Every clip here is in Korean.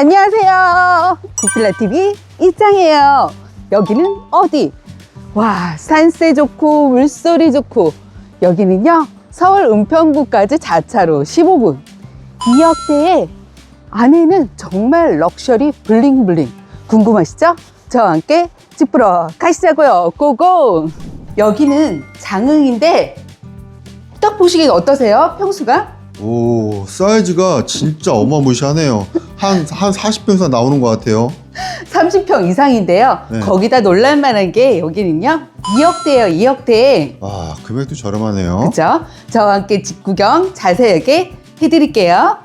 안녕하세요. 구필라TV 이짱이에요. 여기는 어디? 와, 산세 좋고, 물소리 좋고, 여기는요, 서울 은평구까지 자차로 15분. 이 역대에 안에는 정말 럭셔리 블링블링. 궁금하시죠? 저와 함께 짚으러 가시자고요. 고고! 여기는 장흥인데, 딱 보시기에 어떠세요? 평수가? 오 사이즈가 진짜 어마무시하네요. 한 한 40평 이상 나오는 것 같아요. 30평 이상인데요. 네. 거기다 놀랄만한 게 여기는요. 2억대예요, 2억대. 와 금액도 저렴하네요. 그죠? 저와 함께 집 구경 자세하게 해드릴게요.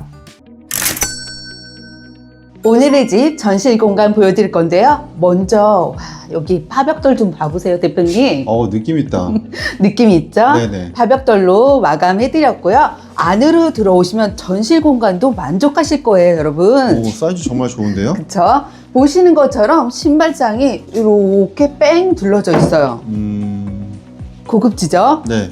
오늘의 집 전실 공간 보여드릴 건데요. 먼저 와, 여기 파벽돌 좀 봐보세요, 대표님. 어 느낌 있다. 느낌 있죠? 네네. 파벽돌로 마감해드렸고요. 안으로 들어오시면 전실 공간도 만족하실 거예요, 여러분. 오 사이즈 정말 좋은데요? 그쵸? 보시는 것처럼 신발장이 이렇게 뺑 둘러져 있어요. 음, 고급지죠? 네.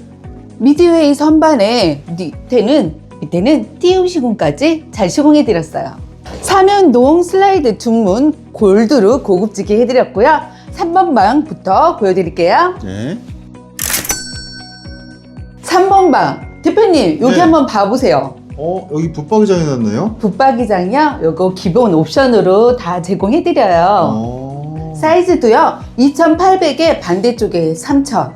미드웨이 선반에 밑에는 밑에는 띄움 시공까지 잘 시공해 드렸어요. 사면동 슬라이드 둔문 골드로 고급지게 해드렸고요. 3번 방부터 보여드릴게요. 네. 3번 방 대표님 여기 네. 한번 봐보세요. 어 여기 붙박이장이 났네요. 붙박이장이요. 요거 기본 옵션으로 다 제공해드려요. 어. 사이즈도요 2800에 반대쪽에 3000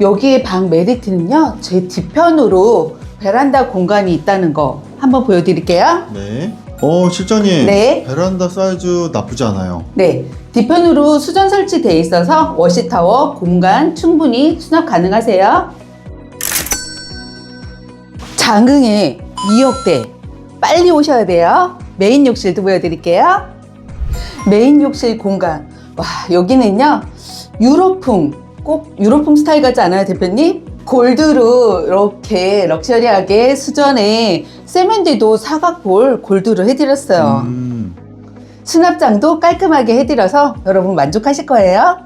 여기에 방 메리트는요 제 뒤편으로 베란다 공간이 있다는 거 한번 보여드릴게요 네. 어 실장님. 네. 베란다 사이즈 나쁘지 않아요. 네 뒤편으로 수전 설치되어 있어서 워시타워 공간 충분히 수납 가능하세요 장흥에 2억대. 빨리 오셔야 돼요. 메인 욕실도 보여드릴게요. 메인 욕실 공간. 와 여기는요 유로풍. 꼭 유로풍 스타일 같지 않아요 대표님? 골드로 이렇게 럭셔리하게 수전에 세면대도 사각볼 골드로 해드렸어요. 음, 수납장도 깔끔하게 해드려서 여러분 만족하실 거예요.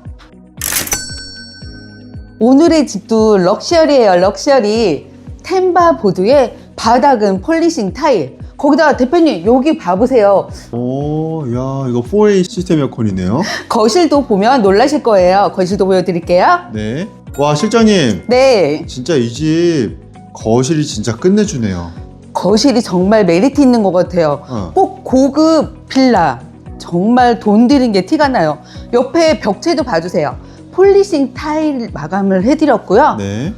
오늘의 집도 럭셔리예요, 럭셔리. 템바 보드에 바닥은 폴리싱 타일. 거기다가 대표님 여기 봐보세요. 오, 야 이거 4A 시스템 에어컨이네요. 거실도 보면 놀라실 거예요. 거실도 보여드릴게요. 네. 와 실장님. 네, 진짜 이 집 거실이 진짜 끝내주네요. 거실이 정말 메리트 있는 것 같아요. 어. 꼭 고급 빌라. 정말 돈 들인 게 티가 나요. 옆에 벽체도 봐주세요. 폴리싱 타일 마감을 해드렸고요. 네.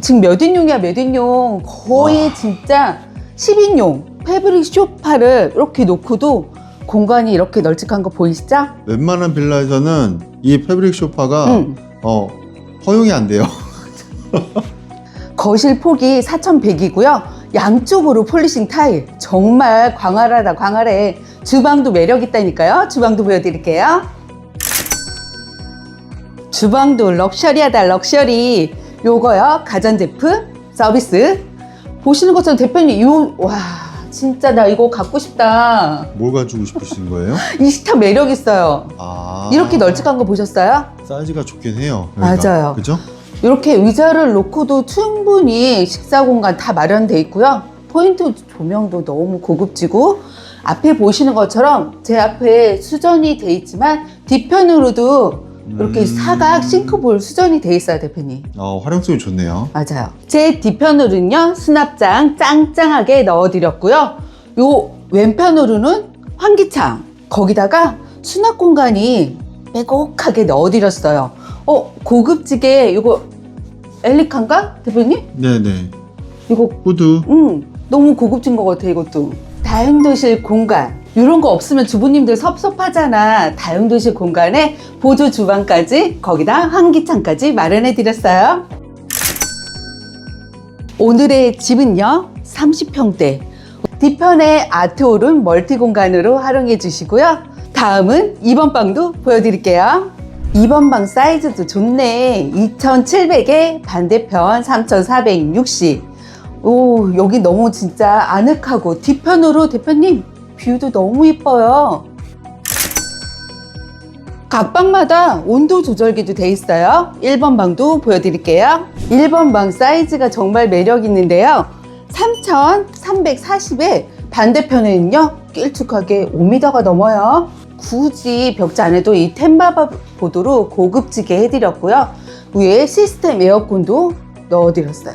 지금 몇 인용이야 몇 인용 거의 와. 진짜 10인용 패브릭 쇼파를 이렇게 놓고도 공간이 이렇게 널찍한 거 보이시죠? 웬만한 빌라에서는 이 패브릭 소파가 응. 어 허용이 안 돼요. 거실 폭이 4,100이고요. 양쪽으로 폴리싱 타일 정말 광활하다 광활해. 주방도 매력 있다니까요. 주방도 보여드릴게요. 주방도 럭셔리하다 럭셔리. 요거요 가전제품 서비스. 보시는 것처럼 대표님 요 와 진짜 나 이거 갖고 싶다. 뭘 가지고 싶으신 거예요? 이 식탁 매력 있어요. 아 이렇게 널찍한 거 보셨어요? 사이즈가 좋긴 해요. 여기가. 맞아요. 그죠? 이렇게 의자를 놓고도 충분히 식사 공간 다 마련돼 있고요. 포인트 조명도 너무 고급지고 앞에 보시는 것처럼 제 앞에 수전이 돼 있지만 뒤편으로도 이렇게 음. 사각 싱크볼 수전이 돼 있어요, 대표님. 어, 활용성이 좋네요. 맞아요. 제 뒤편으로는요, 수납장 짱짱하게 넣어드렸고요. 요 왼편으로는 환기창, 거기다가 수납 공간이 빼곡하게 넣어드렸어요. 어, 고급지게 이거 엘리칸가? 대표님? 네네. 이거, 후드. 음, 너무 고급진 것 같아, 이것도. 다용도실 공간. 이런 거 없으면 주부님들 섭섭하잖아. 다용도실 공간에 보조 주방까지, 거기다 환기창까지 마련해 드렸어요. 오늘의 집은요, 30평대. 뒤편에 아트홀은 멀티 공간으로 활용해 주시고요. 다음은 2번 방도 보여드릴게요. 2번 방 사이즈도 좋네. 2,700에 반대편 3,460. 오, 여기 너무 진짜 아늑하고 뒤편으로 대표님 뷰도 너무 이뻐요. 각 방마다 온도 조절기도 돼 있어요. 1번 방도 보여드릴게요. 1번 방 사이즈가 정말 매력 있는데요. 3,340에 반대편에는요, 길쭉하게 5m가 넘어요. 굳이 벽지 안에도 이 템바바 보드로 고급지게 해드렸고요. 위에 시스템 에어컨도 넣어드렸어요.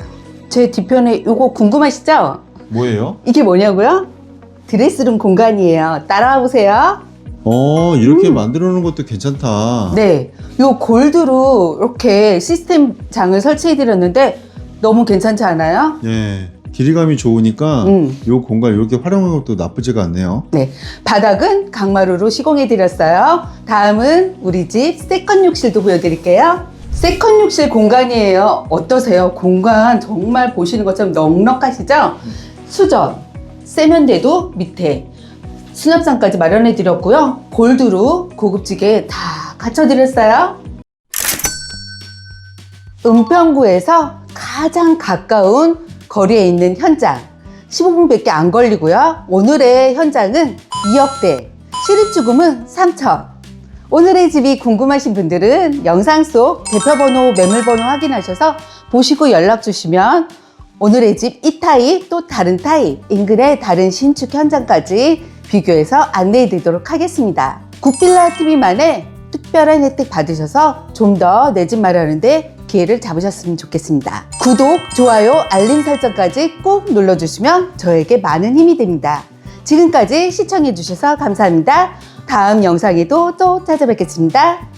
제 뒤편에 이거 궁금하시죠? 뭐예요? 이게 뭐냐고요? 드레스룸 공간이에요. 따라와 보세요. 어 이렇게 만들어 놓은 것도 괜찮다. 네, 요 골드로 이렇게 시스템 장을 설치해 드렸는데 너무 괜찮지 않아요? 예. 길이감이 좋으니까 음. 요 공간 이렇게 활용한 것도 나쁘지가 않네요. 네, 바닥은 강마루로 시공해 드렸어요. 다음은 우리 집 세컨 욕실도 보여드릴게요. 세컨 욕실 공간이에요. 어떠세요? 공간 정말 보시는 것처럼 넉넉하시죠? 수전, 세면대도 밑에 수납장까지 마련해 드렸고요. 골드로 고급지게 다 갖춰 드렸어요. 은평구에서 가장 가까운 거리에 있는 현장 15분밖에 안 걸리고요. 오늘의 현장은 2억대, 실입주금은 3천. 오늘의 집이 궁금하신 분들은 영상 속 대표번호, 매물번호 확인하셔서 보시고 연락 주시면 오늘의 집 이 타입 또 다른 타입 인근의 다른 신축 현장까지 비교해서 안내해 드리도록 하겠습니다. 국빌라 TV만의 특별한 혜택 받으셔서 좀 더 내 집 마련하는데 기회를 잡으셨으면 좋겠습니다. 구독, 좋아요, 알림 설정까지 꼭 눌러주시면 저에게 많은 힘이 됩니다. 지금까지 시청해주셔서 감사합니다. 다음 영상에도 또 찾아뵙겠습니다.